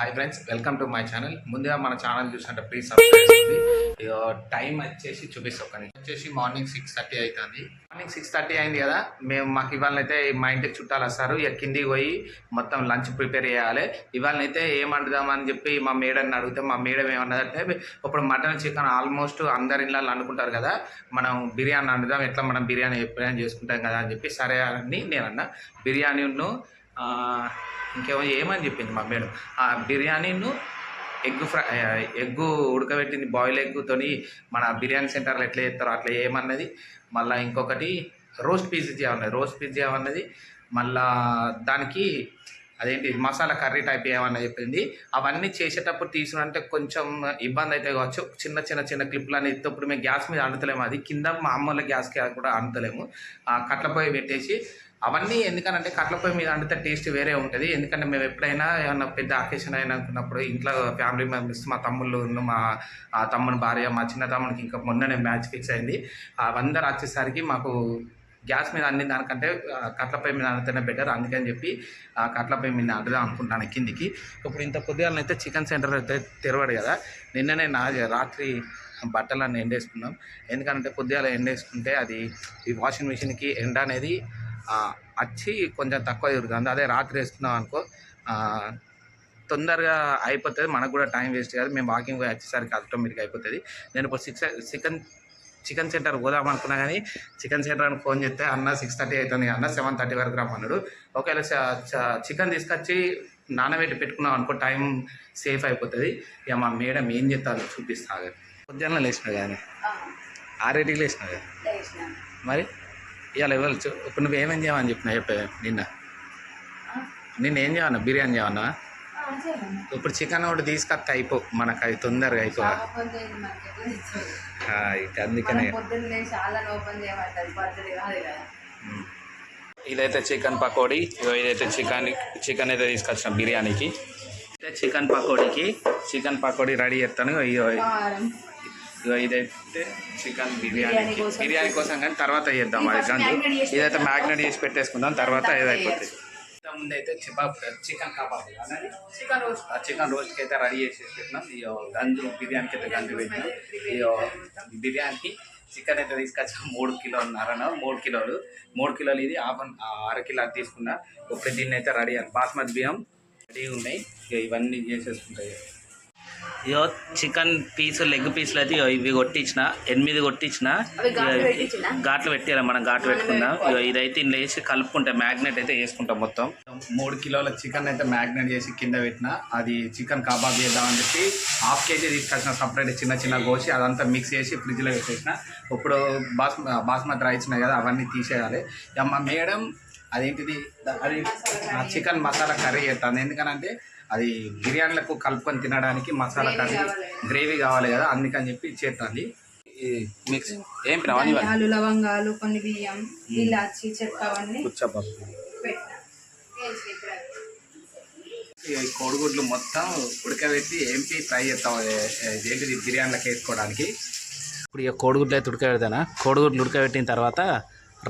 Hi friends welcome to my channel ముందుగా మన channel చూసినట్టు ప్లీజ్ సబ్స్క్రైబ్ టైం వచ్చేసి చూపిస్తాం వచ్చేసి మార్నింగ్ సిక్స్ థర్టీ అవుతుంది మార్నింగ్ సిక్స్ థర్టీ అయింది కదా మేము మాకు ఇవాళనైతే మా ఇంటికి చుట్టాలు వస్తారు. ఇక కిందికి పోయి మొత్తం లంచ్ ప్రిపేర్ చేయాలి. ఇవాళనైతే ఏం వండుదామని చెప్పి మా మేడని అడిగితే మా మేడం ఏమన్నదంటే ఇప్పుడు మటన్ చికెన్ ఆల్మోస్ట్ అందరి ఇళ్ళలో అనుకుంటారు కదా మనం బిర్యానీ వండుదాం. ఎట్లా మనం బిర్యానీ ఎప్పుడైనా చేసుకుంటాం కదా అని చెప్పి సరే అని నేను అన్న బిర్యానీను ఇంకేమో ఏమని చెప్పింది మా మేడం? ఆ బిర్యానీను ఎగ్ ఫ్రై ఎగ్గు ఉడకబెట్టింది బాయిల్ ఎగ్గుతోని మన బిర్యానీ సెంటర్లో ఎట్లా చేస్తారో అట్లా ఏమన్నది మళ్ళీ ఇంకొకటి రోస్ట్ పీస్ చేయమన్నది రోస్ట్ పీస్ చేయమన్నది మళ్ళా దానికి అదేంటి మసాలా కర్రీ టైప్ ఏమన్నా చెప్పింది. అవన్నీ చేసేటప్పుడు తీసుకుంటే కొంచెం ఇబ్బంది అయితే కావచ్చు. చిన్న చిన్న చిన్న క్లిప్లు అనేది ఇప్పుడు మేము గ్యాస్ మీద అంటుతలేము అది కింద మా అమ్మల గ్యాస్కి కూడా అంటుతలేము ఆ కట్ల పెట్టేసి అవన్నీ ఎందుకనంటే కట్ల పొయ్యి మీద వండితే టేస్ట్ వేరే ఉంటుంది. ఎందుకంటే మేము ఎప్పుడైనా ఏమన్నా పెద్ద అకేషన్ అయినా అనుకున్నప్పుడు ఇంట్లో ఫ్యామిలీ మెంబర్స్ మా తమ్ముళ్ళు ఉన్న మా తమ్ముని భార్య మా చిన్న తమ్మునికి ఇంకా మొన్ననే మ్యాచ్ ఫిక్స్ అయింది. అవందరూ వచ్చేసరికి మాకు గ్యాస్ మీద అన్ని దానికంటే ఆ, కట్ల పొయ్యి మీద అండితేనే బెటర్ అందుకని చెప్పి ఆ కట్ల పొయ్యి మీద అడుగుదాం అనుకుంటాను కిందికి. ఇప్పుడు ఇంత పొద్దుగాలనైతే చికెన్ సెంటర్ అయితే తెరవడు కదా. నిన్ననే నా రాత్రి బట్టలన్నీ ఎండేసుకున్నాం. ఎందుకంటే పొద్దుగాల ఎండేసుకుంటే అది ఈ వాషింగ్ మిషన్కి ఎండ అనేది వచ్చి కొంచెం తక్కువ తిరుగుతుంది. అదే రాత్రి వేసుకున్నాం అనుకో తొందరగా అయిపోతుంది. మనకు కూడా టైం వేస్ట్ కాదు. మేము వాకింగ్ పోయి వచ్చేసరికి ఆటోమేటిక్ అయిపోతుంది. నేను ఇప్పుడు సిక్స్ చికెన్ చికెన్ సెంటర్ పోదాం అనుకున్నా కానీ చికెన్ సెంటర్ అని ఫోన్ చేస్తే అన్న సిక్స్ థర్టీ అవుతుంది అన్న సెవెన్ థర్టీ వరకు రమ్మన్నాడు. ఒకవేళ చికెన్ తీసుకొచ్చి నానబెట్టి పెట్టుకున్నాం అనుకో టైం సేఫ్ అయిపోతుంది. ఇక మా మేడం ఏం చేస్తారు చూపిస్తా పొద్దున్న లేచినా కానీ ఆరేటికి లేచినా కదా? మరి? ఇవాళ ఇవ్వచ్చు ఇప్పుడు నువ్వు ఏమేం చేయమని చెప్పినా చెప్పే నిన్న? నిన్న ఏం చేయమన్నా? బిర్యానీ చేయమన్నా ఇప్పుడు చికెన్ ఒకటి తీసుకొస్తే అయిపో. మనకు అది తొందరగా అయిపో. అందుకనే. ఇదైతే చికెన్ పకోడీ. ఇదైతే చికెన్ చికెన్ అయితే తీసుకొచ్చిన బిర్యానీకి. చికెన్ పకోడీకి. చికెన్ పకోడీ రెడీ చేస్తాను. ఇదైతే చికెన్ బిర్యానీ. బిర్యానీ కోసం. కానీ తర్వాత చేద్దాం అది గంజు ఇదైతే మ్యాగ్నెట్ చేసి పెట్టేసుకుందాం తర్వాత తర్వాత ఇది అయిపోతుంది ముందు అయితే చిబాబ్ చికెన్ కబాబ్ చికెన్ రోస్ట్. ఆ చికెన్ రోస్ట్కి అయితే రెడీ చేసి పెట్టినాం. ఈ గంజు బిర్యానీకి అయితే గంజు పెట్టినాం. ఈ బిర్యానీకి చికెన్ అయితే తీసుకొచ్చిన మూడు కిలోన్నర మూడు కిలోలు. మూడు కిలోలు ఇది హాఫ్ అన్- ఆ అర కిలో అది తీసుకున్నా. ఇప్పుడు దీన్ని అయితే రెడీ బాస్మతి బియ్యం రెడీ ఉన్నాయి. ఇవన్నీ చేసేసుకుంటాయి ఇయో చికెన్ పీసు లెగ్ పీసులు అయితే ఇగో ఇవి కొట్టించిన ఎనిమిది కొట్టించిన. ఘాట్లు పెట్టాలి మనం ఘాట్లు పెట్టుకుందాం. ఇగో ఇదైతే ఇందులో వేసి కలుపుకుంటే మ్యాగ్నెట్ అయితే వేసుకుంటాం మొత్తం. మూడు కిలోల చికెన్ అయితే మ్యాగ్నెట్ చేసి కింద పెట్టిన అది చికెన్ కబాబ్ చేద్దామని చెప్పి హాఫ్ కేజీ తీసుకొచ్చిన సపరేట్ చిన్న చిన్న కోసి అదంతా మిక్స్ చేసి ఫ్రిడ్జ్లో పెట్టేసిన. ఇప్పుడు బాస్ బాస్మతి రైస్ ఉన్నాయి కదా అవన్నీ తీసేయాలి. ఇక మా మేడం అదేంటిది? అది చికెన్ మసాలా కర్రీ చేస్తాను ఎందుకనంటే అది బిర్యానీలకు కలుపుకొని తినడానికి మసాలా కర్రీ గ్రేవీ కావాలి కదా అందుకని చెప్పి చేస్తుంది మిక్స్ ఏం ధనియాలు లవంగాలు కొన్ని బియ్యం ఇలాచి చెక్క అవన్నీ కోడిగుడ్లు మొత్తం ఉడకబెట్టి ఏంపి ఫ్రై చేస్తాం ఏంటిది బిర్యానీలకు వేసుకోవడానికి? ఇప్పుడు ఇక కోడిగుడ్లు అయితే ఉడకబెడతానా? కోడిగుడ్లు ఉడకబెట్టిన తర్వాత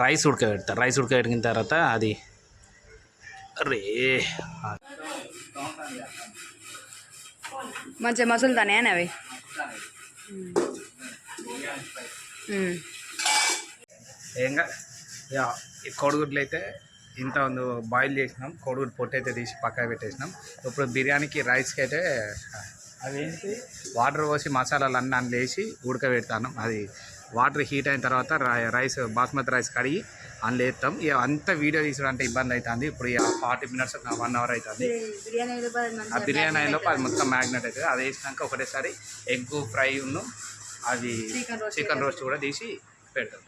రైస్ ఉడకబెడతా. రైస్ ఉడకబెట్టిన తర్వాత అది రే మంచిగా మసులుతానే అవి? ఏంగా యా, ఈ కోడిగుడ్లు అయితే ఇంత ఉంది బాయిల్ చేసినాం. కోడిగుడ్డు పొట్టు అయితే తీసి పక్కన పెట్టేసినాం. ఇప్పుడు బిర్యానీకి రైస్కి అయితే అదేంటి వాటర్ పోసి మసాలాలు అన్నీ అందులో వేసి ఉడకబెడతాను. అది వాటర్ హీట్ అయిన తర్వాత రైస్ బాస్మతి రైస్ కడిగి అందులో వేస్తాం. ఇక అంత వీడియో తీసుడంటే ఇబ్బంది అవుతుంది ఇప్పుడు ఇక ఫార్టీ మినిట్స్ వన్ అవర్ అవుతుంది ఆ బిర్యానీ అయిలోపు అది మొత్తం మ్యాగ్నెట్ అవుతుంది అది వేసినాక ఒకటేసారి ఎగ్ ఫ్రై ఉన్ను అది చికెన్ రోస్ట్ కూడా తీసి పెడతాం.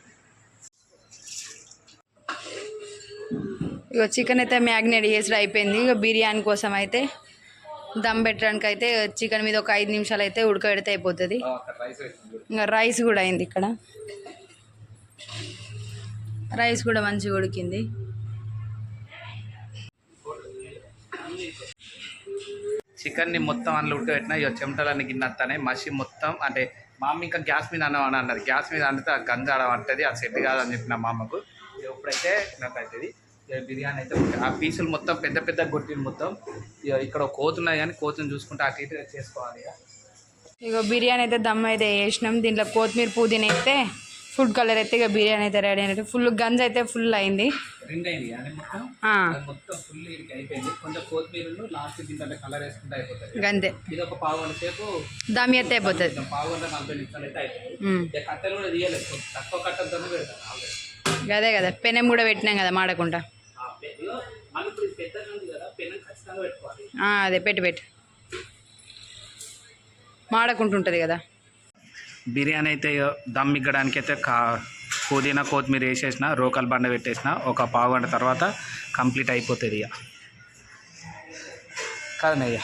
ఇక చికెన్ అయితే మ్యాగ్నేట్ చేసి అయిపోయింది. ఇక బిర్యానీ కోసం అయితే దమ్ పెట్టడానికి అయితే చికెన్ మీద ఒక ఐదు నిమిషాలు అయితే ఉడకబెడితే అయిపోతుంది. ఇంకా రైస్ కూడా అయింది ఇక్కడ. రైస్ కూడా మంచిగా ఉడికింది. చికెన్ని మొత్తం అందులో ఉడకబెట్టిన ఇక చెమటలన్నీ గిన్నెత్తానే మసి మొత్తం అంటే మా అమ్మ ఇంకా గ్యాస్ మీద అన్నం అన్నది గ్యాస్ మీద అంటే ఆ గంజ ఆడ అది సెట్ కాదని చెప్పిన మా అమ్మకు ఇక ఇప్పుడైతే నాకు అవుతుంది బిర్యానీ అయితే ఆ పీసులు మొత్తం పెద్ద పెద్ద కొట్టింది మొత్తం. ఇక ఇక్కడ కోతున్నాయి కానీ కోతుని చూసుకుంటే అటు ఇటు చేసుకోవాలి ఇక. ఇక బిర్యానీ అయితే దమ్ అయితే వేసినాం దీంట్లో కొత్తిమీర పుదీనా అయితే ఫుడ్ కలర్ అయితే ఇక బిర్యానీ అయితే రెడీ అయినట్టు. ఫుల్ గంజ్ అయితే ఫుల్ అయింది. అది అయిపోతుంది. సేపు దమ్ అయిపోతుంది. అయితే ఆల్రెడీ. అదే కదా పెనం కూడా పెట్టినాం కదా మాడకుండా. ఆ పె- ఇగో మాడకుంటుంటుంది కదా. బిర్యానీ అయితే దమ్ ఇగ్గడానికి అయితే కా పుదీనా కొత్తిమీర వేసేసిన రోకల్ బండ పెట్టేసిన ఒక పావు గంట తర్వాత కంప్లీట్ అయిపోతుంది ఇక కాదన్నయ్య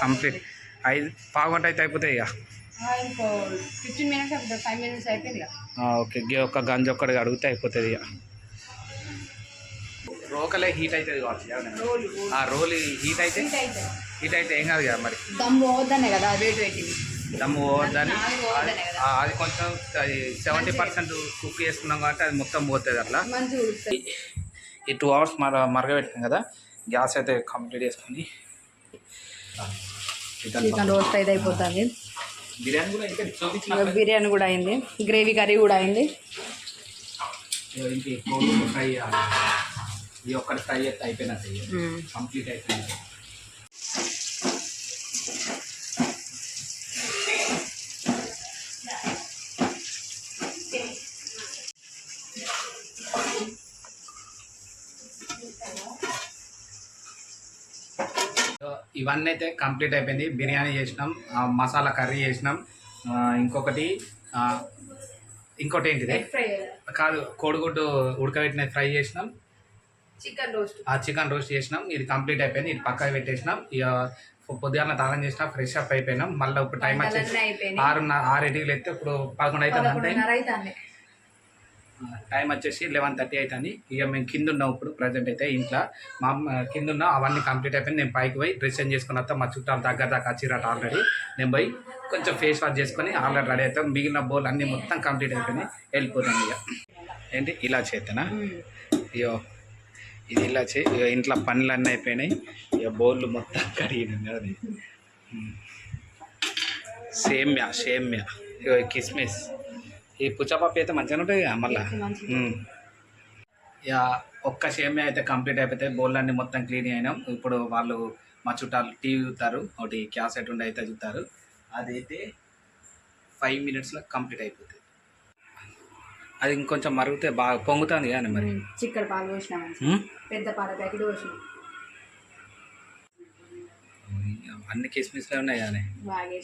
కంప్లీట్ ఐదు పావు గంట అయితే అయిపోతాయి ఇక ఫిఫ్టీన్ మినిట్స్ ఫైవ్ మినిట్స్ అయిపోయింది ఓకే గే ఒక్క గంజ ఒక్కడికి అడిగితే అయిపోతుంది ఇక రోకలే హీట్ అవుతుంది కావచ్చు ఆ రోల్ హీట్ అయితే హీట్ అయితే ఏం కాదు కదా మరి. పోవద్దనే కదా పెట్టింది దమ్ము పోవద్దని పోవద్దనే కదా. ఆ, అది కొంచెం సెవెంటీ పర్సెంట్ కుక్ చేసుకున్నాం కాబట్టి అది మొత్తం పోతుంది అట్లా. ఈ టూ అవర్స్ మర మరగబెట్టాం కదా గ్యాస్ అయితే కంప్లీట్ చేసుకొని. చికెన్ చికెన్ రోస్ట్ అయితే అయిపోతుంది. బిర్యానీ కూడా అయింది. గ్రేవీ కర్రీ కూడా అయింది. ఈ ఒక్కటి ఫ్రై అయితే అయిపోయినట్టు. కంప్లీట్ అయిపోయింది ఇవన్నీ అయితే కంప్లీట్ అయిపోయింది. బిర్యానీ చేసినాం మసాలా కర్రీ చేసినాం. ఇంకొకటి ఇంకోటి ఏంటిది? కాదు కోడిగుడ్డు ఉడకబెట్టిన ఫ్రై చేసినాం. చికెన్ రోస్ట్ ఆ చికెన్ రోస్ట్ చేసినాం. ఇది కంప్లీట్ అయిపోయింది. ఇది పక్కన పెట్టేసినాం. ఇక పొద్దున్న తాళం చేసినా ఫ్రెష్ అప్ అయిపోయినాం. మళ్ళీ ఇప్పుడు టైం వచ్చేసి. ఆరున్నర ఆరింటికి అయితే ఇప్పుడు పదకొండు అవుతుంది అంటే పదకొండున్నర అవుతుంది టైం వచ్చేసి లెవెన్ థర్టీ అవుతుంది ఇక మేము కింద ఉన్నాం ఇప్పుడు ప్రజెంట్ అయితే ఇంట్లో. మా అమ్మ కింద ఉన్నాం అవన్నీ కంప్లీట్ అయిపోయింది. నేను పైకి పోయి డ్రెస్ చేంజ్ చేసుకున్న తర్వాత మా చుట్టాలు దగ్గర దాకా వచ్చిరట ఆల్రెడీ నేను పోయి కొంచెం ఫేస్ వాష్ చేసుకొని ఆల్రెడీ రెడీ అవుతాం. మిగిలిన బౌల్ అన్నీ మొత్తం కంప్లీట్ అయిపోయినాయి. వెళ్ళిపోతాం ఇక. ఏంటి? ఇలా చేతనా? అయ్యో ఇది ఇలా చే ఇక ఇంట్లో పనులు అన్నీ అయిపోయినాయి. ఇక బోళ్ళు మొత్తం కడిగినాయి అది. సేమ్యా సేమ్యా. ఇగో కిస్మిస్. ఈ పుచ్చపప్పు అయితే మంచిగానే ఉంటుంది కదా మళ్ళా. ఇక ఒక్క సేమ్యా అయితే కంప్లీట్ అయిపోతే బౌల్ అన్ని మొత్తం క్లీన్ అయినాం. ఇప్పుడు వాళ్ళు మా చుట్టాలు టీవీ చూస్తారు ఒకటి క్యాసెట్ ఉండి అయితే చూస్తారు అదైతే ఫైవ్ మినిట్స్లో కంప్లీట్ అయిపోతుంది అది ఇంకొంచెం మరిగితే బాగా పొంగుతుంది కానీ మరి? చిక్కడి పాలు పోసినాం? పెద్ద పాల ప్యాకెట్ పోసినాం. అన్ని కిస్మిస్లే ఉన్నాయి కానీ బాగా.